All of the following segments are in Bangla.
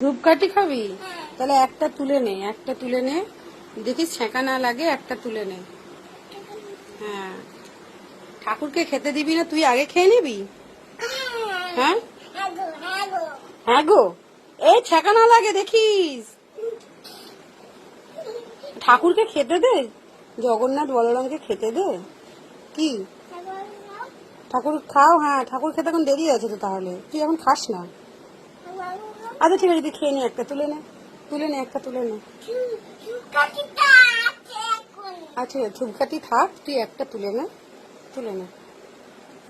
ধূপকাঠি খাবি? তাহলে একটা তুলে নে, একটা তুলে নে। দেখি ছেঁকা না লাগে, একটা তুলে নে। হ্যাঁ। ঠাকুরকে খেতে দিবি না, তুই আগে খেয়ে নিবি? হ্যাঁ? হ্যাঁ গো এই ছেঁকা না লাগে, দেখিস। ঠাকুরকে খেতে দে, জগন্নাথ বলরামকে খেতে দে। কি? ঠাকুর, খাও হ্যাঁ ঠাকুর খেতে এখন দেরি আছে তো তাহলে। তুই এখন খাস না। আচ্ছা ঠিক আছে খেয়ে নে একটা, তুলে নে তুলে নে একটা, তুলে নে। আচ্ছা ধূপকাঠি থাক, তুই একটা তুলে নে তুলে নে।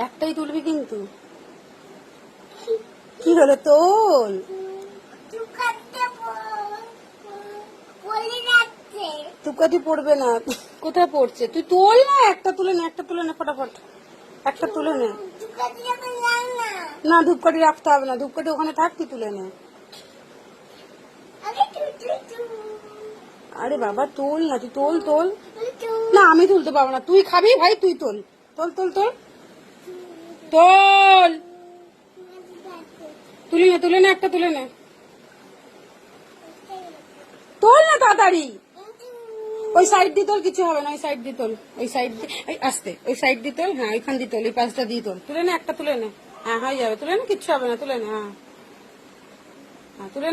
একটাই তুলবি কিন্তু। কি হলো তোল ধূপকাঠি পড়বে না। কোথায় পড়ছে? তুই তোল না, একটা তুলে নে, একটা তুলে নে, ফটাফট। একটা তুলে নে। না ধূপকাঠি রাখতে হবে না ধূপকাঠি ওখানে থাক তুই তুলে নে। আরে বাবা তোল না তুই তোল তোল। না আমি তুলতে পারব না তুই খাবি ভাই তুই তোল। তোল তোল তোল। তোল। তুলে নে তুলে নে একটা তুলে নে। তোল না তাড়াতাড়ি। ওই সাইড দিয়ে তোল কিছু হবে না ওই সাইড দিয়ে তোল। ওই সাইড দিয়ে আসতে ওই সাইড দিয়ে তোল হ্যাঁ ওইখান দিয়ে তোল ওই পাশটা দিয়ে তোল। তুলে নে একটা তুলে নে। হ্যাঁ হয়ে যাবে। তুলে নে কিচ্ছু হবে না তুলে নে হ্যাঁ। হ্যাঁ তুলে